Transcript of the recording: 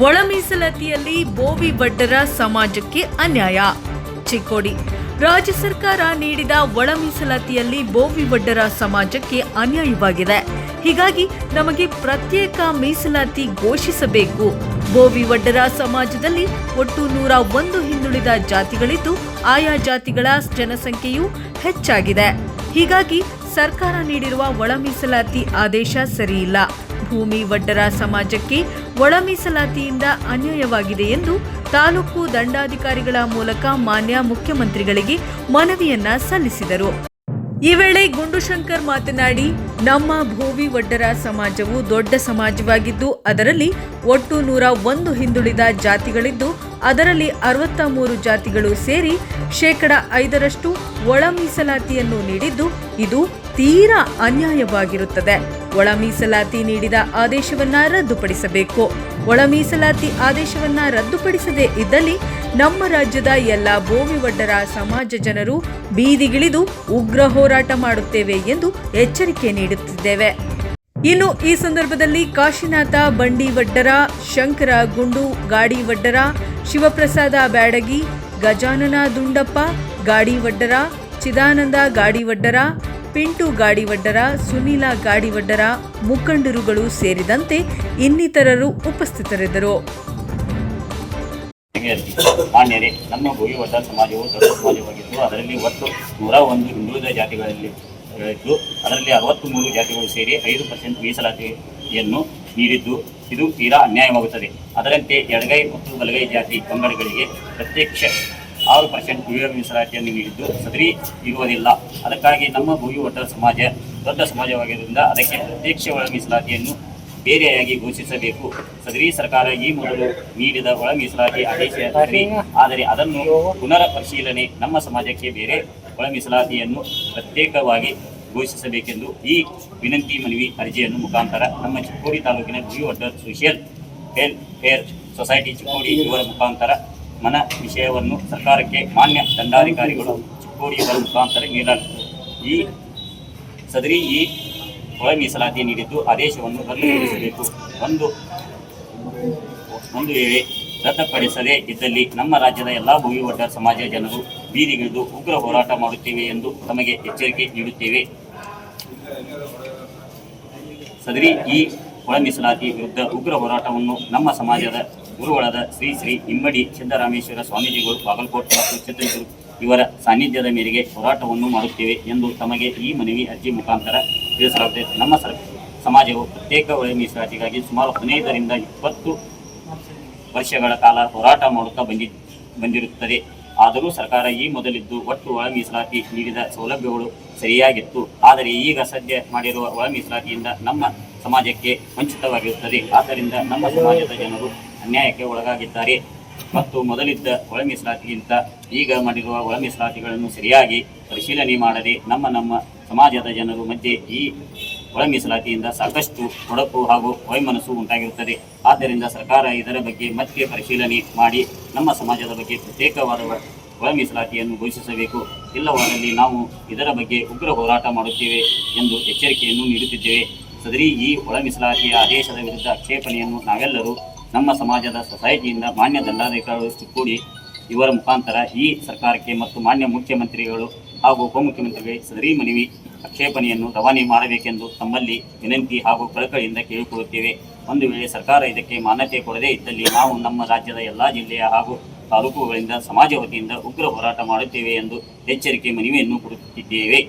ಒಳ ಮೀಸಲಾತಿಯಲ್ಲಿ ಬೋವಿ ಬಡ್ಡರ ಸಮಾಜಕ್ಕೆ ಅನ್ಯಾಯ. ಚಿಕ್ಕೋಡಿ. ರಾಜ್ಯ ಸರ್ಕಾರ ನೀಡಿದ ಒಳ ಮೀಸಲಾತಿಯಲ್ಲಿ ಬೋವಿ ಬಡ್ಡರ ಸಮಾಜಕ್ಕೆ ಅನ್ಯಾಯವಾಗಿದೆ. ಹೀಗಾಗಿ ನಮಗೆ ಪ್ರತ್ಯೇಕ ಮೀಸಲಾತಿ ಘೋಷಿಸಬೇಕು. ಬೋವಿ ಬಡ್ಡರ ಸಮಾಜದಲ್ಲಿ ಒಟ್ಟು ನೂರ ಒಂದು ಹಿಂದುಳಿದ ಜಾತಿಗಳಿದ್ದು ಆಯಾ ಜಾತಿಗಳ ಜನಸಂಖ್ಯೆಯು ಹೆಚ್ಚಾಗಿದೆ. ಹೀಗಾಗಿ ಸರ್ಕಾರ ನೀಡಿರುವ ಒಳ ಮೀಸಲಾತಿ ಆದೇಶ ಸರಿಯಿಲ್ಲ. ಭೂಮಿ ವಡ್ಡರ ಸಮಾಜಕ್ಕೆ ಒಳ ಮೀಸಲಾತಿಯಿಂದ ಅನ್ಯಾಯವಾಗಿದೆ ಎಂದು ತಾಲೂಕು ದಂಡಾಧಿಕಾರಿಗಳ ಮೂಲಕ ಮಾನ್ಯ ಮುಖ್ಯಮಂತ್ರಿಗಳಿಗೆ ಮನವಿಯನ್ನ ಸಲ್ಲಿಸಿದರು. ಈ ವೇಳೆ ಗುಂಡುಶಂಕರ್ ಮಾತನಾಡಿ, ನಮ್ಮ ಭೂವಿ ವಡ್ಡರ ಸಮಾಜವು ದೊಡ್ಡ ಸಮಾಜವಾಗಿದ್ದು, ಅದರಲ್ಲಿ ಒಟ್ಟು ನೂರ ಒಂದು ಹಿಂದುಳಿದ ಜಾತಿಗಳಿದ್ದು, ಅದರಲ್ಲಿ ಅರವತ್ತ ಮೂರು ಜಾತಿಗಳು ಸೇರಿ ಶೇಕಡ ಐದರಷ್ಟು ಒಳ ಮೀಸಲಾತಿಯನ್ನು ನೀಡಿದ್ದು, ಇದು ತೀರಾ ಅನ್ಯಾಯವಾಗಿರುತ್ತದೆ. ಒಳ ಮೀಸಲಾತಿ ನೀಡಿದ ಆದೇಶವನ್ನ ರದ್ದುಪಡಿಸಬೇಕು. ಒಳ ಮೀಸಲಾತಿ ಆದೇಶವನ್ನ ರದ್ದುಪಡಿಸದೇ ಇದ್ದಲ್ಲಿ ನಮ್ಮ ರಾಜ್ಯದ ಎಲ್ಲ ಭೂಮಿ ವಡ್ಡರ ಸಮಾಜ ಜನರು ಬೀದಿಗಿಳಿದು ಉಗ್ರ ಹೋರಾಟ ಮಾಡುತ್ತೇವೆ ಎಂದು ಎಚ್ಚರಿಕೆ ನೀಡುತ್ತಿದ್ದೇವೆ. ಇನ್ನು ಈ ಸಂದರ್ಭದಲ್ಲಿ ಕಾಶಿನಾಥ ಬಂಡಿ ವಡ್ಡರ ಶಂಕರ ಗುಂಡು ಗಾಡಿ ವಡ್ಡರ ಶಿವಪ್ರಸಾದ ಬ್ಯಾಡಗಿ, ಗಜಾನನ ದುಂಡಪ್ಪ ಗಾಡಿ ವಡ್ಡರ ಚಿದಾನಂದ ಗಾಡಿ ವಡ್ಡರ ಪಿಂಟು ಗಾಡಿವಡ್ಡರ, ಸುನೀಲ ಗಾಡಿವಡ್ಡರ ಮುಖಂಡರುಗಳು ಸೇರಿದಂತೆ ಇನ್ನಿತರರು ಉಪಸ್ಥಿತರಿದ್ದರು. ಮಾನ್ಯರೇ, ನಮ್ಮ ವಡ್ಡ ಸಮಾಜವು ದೊಡ್ಡ ಸಮಾಜವಾಗಿದ್ದು, ಅದರಲ್ಲಿ ಒಟ್ಟು ನೂರ ಒಂದು ಹಿಂದುಳಿದ ಜಾತಿಗಳಲ್ಲಿ ಇದ್ದು, ಅದರಲ್ಲಿ ಅರವತ್ತು ಮೂರು ಜಾತಿಗಳು ಸೇರಿ ಐದು ಪರ್ಸೆಂಟ್ ಮೀಸಲಾತಿಯನ್ನು ನೀಡಿದ್ದು, ಇದು ತೀರಾ ಅನ್ಯಾಯವಾಗುತ್ತದೆ. ಅದರಂತೆ ಎಡಗೈ ಮತ್ತು ಬಲಗೈ ಜಾತಿ ಪಂಗಡಗಳಿಗೆ ಪ್ರತ್ಯಕ್ಷ ಆರು ಪರ್ಸೆಂಟ್ ಕುಡಿಯುವ ಮೀಸಲಾತಿಯನ್ನು ನೀಡಿದ್ದು. ಸದರಿ ಇರುವುದಿಲ್ಲ. ಅದಕ್ಕಾಗಿ ನಮ್ಮ ಭೂಮಿ ಒಡ್ಡ ಸಮಾಜ ದೊಡ್ಡ ಸಮಾಜವಾಗಿರುವುದರಿಂದ ಅದಕ್ಕೆ ಪ್ರತ್ಯಕ್ಷ ಒಳ ಮೀಸಲಾತಿಯನ್ನು ಬೇರೆಯಾಗಿ ಘೋಷಿಸಬೇಕು. ಸದರಿ ಸರ್ಕಾರ ಈ ಮೊದಲು ನೀಡಿದ ಒಳ ಮೀಸಲಾತಿ ಆದೇಶ ಆದರೆ ಅದನ್ನು ಪುನರ್ ಪರಿಶೀಲನೆ ನಮ್ಮ ಸಮಾಜಕ್ಕೆ ಬೇರೆ ಒಳ ಮೀಸಲಾತಿಯನ್ನು ಪ್ರತ್ಯೇಕವಾಗಿ ಘೋಷಿಸಬೇಕೆಂದು ಈ ವಿನಂತಿ ಮನವಿ ಅರ್ಜಿಯನ್ನು ಮುಖಾಂತರ ನಮ್ಮ ಚಿಕ್ಕೋಡಿ ತಾಲೂಕಿನ Guri Oddar social welfare society Chikkodi ಇವರ ಮುಖಾಂತರ ಮನ ವಿಷಯವನ್ನು ಸರ್ಕಾರಕ್ಕೆ ಮಾನ್ಯ ದಂಡಾಧಿಕಾರಿಗಳು ಚಿಕ್ಕೋಡಿಯವರ ಮುಖಾಂತರ ನೀಡಲಾಗುತ್ತದೆ. ಈ ಸದರಿ ಈ ಒಳ ಮೀಸಲಾತಿ ನೀಡಿದ್ದು ಆದೇಶವನ್ನು ರದ್ದುಪಡಿಸಬೇಕು ಒಂದು ಒಂದು ವೇಳೆ ರದ್ದುಪಡಿಸದೇ ಇದ್ದಲ್ಲಿ ನಮ್ಮ ರಾಜ್ಯದ ಎಲ್ಲ ಭೂಮಿ ಒಡ್ಡರ್ ಸಮಾಜ ಜನರು ಬೀದಿಗಿಳಿದು ಉಗ್ರ ಹೋರಾಟ ಮಾಡುತ್ತೇವೆ ಎಂದು ತಮಗೆ ಎಚ್ಚರಿಕೆ ನೀಡುತ್ತೇವೆ. ಸದರಿ ಈ ಒಳ ಮೀಸಲಾತಿ ವಿರುದ್ಧ ಉಗ್ರ ಹೋರಾಟವನ್ನು ನಮ್ಮ ಸಮಾಜದ ಗುರುಗಳಾದ ಶ್ರೀ ಶ್ರೀ ಇಮ್ಮಡಿ ಸಿದ್ದರಾಮೇಶ್ವರ ಸ್ವಾಮೀಜಿಗಳು ಬಾಗಲಕೋಟೆ ಮತ್ತು ಚಿತ್ರದುರ್ಗ ಇವರ ಸಾನ್ನಿಧ್ಯದ ಮೇರೆಗೆ ಹೋರಾಟವನ್ನು ಮಾಡುತ್ತೇವೆ ಎಂದು ತಮಗೆ ಈ ಮನವಿ ಅರ್ಜಿ ಮುಖಾಂತರ ತಿಳಿಸಲಾಗುತ್ತದೆ ನಮ್ಮ ಸಮಾಜವು ಪ್ರತ್ಯೇಕ ಒಳ ಮೀಸಲಾತಿಗಾಗಿ ಸುಮಾರು ಹದಿನೈದರಿಂದ ಇಪ್ಪತ್ತು ವರ್ಷಗಳ ಕಾಲ ಹೋರಾಟ ಮಾಡುತ್ತಾ ಬಂದಿ, ಬಂದಿರುತ್ತದೆ. ಆದರೂ ಸರ್ಕಾರ ಈ ಮೊದಲಿದ್ದು ಒಟ್ಟು ಒಳ ಮೀಸಲಾತಿ ನೀಡಿದ ಸೌಲಭ್ಯಗಳು ಸರಿಯಾಗಿತ್ತು. ಆದರೆ ಈಗ ಸದ್ಯ ಮಾಡಿರುವ ಒಳ ಮೀಸಲಾತಿಯಿಂದ ನಮ್ಮ ಸಮಾಜಕ್ಕೆ ವಂಚಿತವಾಗಿರುತ್ತದೆ. ಆದ್ದರಿಂದ ನಮ್ಮ ಸಮಾಜದ ಜನರು ಅನ್ಯಾಯಕ್ಕೆ ಒಳಗಾಗಿದ್ದಾರೆ. ಮತ್ತು ಮೊದಲಿದ್ದ ಒಳ ಮೀಸಲಾತಿಗಿಂತ ಈಗ ಮಾಡಿರುವ ಒಳ ಮೀಸಲಾತಿಗಳನ್ನು ಸರಿಯಾಗಿ ಪರಿಶೀಲನೆ ಮಾಡದೆ ನಮ್ಮ ನಮ್ಮ ಸಮಾಜದ ಜನರು ಮಧ್ಯೆ ಈ ಒಳ ಮೀಸಲಾತಿಯಿಂದ ಸಾಕಷ್ಟು ಒಡಕು ಹಾಗೂ ವೈಮನಸ್ಸು ಉಂಟಾಗಿರುತ್ತದೆ. ಆದ್ದರಿಂದ ಸರ್ಕಾರ ಇದರ ಬಗ್ಗೆ ಮತ್ತೆ ಪರಿಶೀಲನೆ ಮಾಡಿ ನಮ್ಮ ಸಮಾಜದ ಬಗ್ಗೆ ಪ್ರತ್ಯೇಕವಾದ ಒಳ- ಮೀಸಲಾತಿಯನ್ನು ಘೋಷಿಸಬೇಕು. ಇಲ್ಲವಾದಲ್ಲಿ ನಾವು ಇದರ ಬಗ್ಗೆ ಉಗ್ರ ಹೋರಾಟ ಮಾಡುತ್ತೇವೆ ಎಂದು ಎಚ್ಚರಿಕೆಯನ್ನು ನೀಡುತ್ತಿದ್ದೇವೆ. ಸದರಿ ಈ ಒಳ ಮೀಸಲಾತಿಯ ಆದೇಶದ ವಿರುದ್ಧ ಆಕ್ಷೇಪಣೆಯನ್ನು ನಾವೆಲ್ಲರೂ ನಮ್ಮ ಸಮಾಜದ ಸೊಸೈಟಿಯಿಂದ ಮಾನ್ಯ ದಂಡಾಧಿಕಾರಿಗಳು ಕೂಡಿ ಇವರ ಮುಖಾಂತರ ಈ ಸರ್ಕಾರಕ್ಕೆ ಮತ್ತು ಮಾನ್ಯ ಮುಖ್ಯಮಂತ್ರಿಗಳು ಹಾಗೂ ಉಪಮುಖ್ಯಮಂತ್ರಿಗಳಿಗೆ ಸದರಿ ಮನವಿ ಆಕ್ಷೇಪಣೆಯನ್ನು ರವಾನೆ ಮಾಡಬೇಕೆಂದು ತಮ್ಮಲ್ಲಿ ವಿನಂತಿ ಹಾಗೂ ಕಳಕಳಿಯಿಂದ ಕೇಳಿಕೊಳ್ಳುತ್ತೇವೆ. ಒಂದು ವೇಳೆ ಸರ್ಕಾರ ಇದಕ್ಕೆ ಮಾನ್ಯತೆ ಕೊಡದೇ ಇದ್ದಲ್ಲಿ ನಾವು ನಮ್ಮ ರಾಜ್ಯದ ಎಲ್ಲಾ ಜಿಲ್ಲೆಯ ಹಾಗೂ ತಾಲೂಕುಗಳಿಂದ ಸಮಾಜ ವತಿಯಿಂದ ಉಗ್ರ ಹೋರಾಟ ಮಾಡುತ್ತೇವೆ ಎಂದು ಎಚ್ಚರಿಕೆ ಮನವಿಯನ್ನು ಕೊಡುತ್ತಿದ್ದೇವೆ.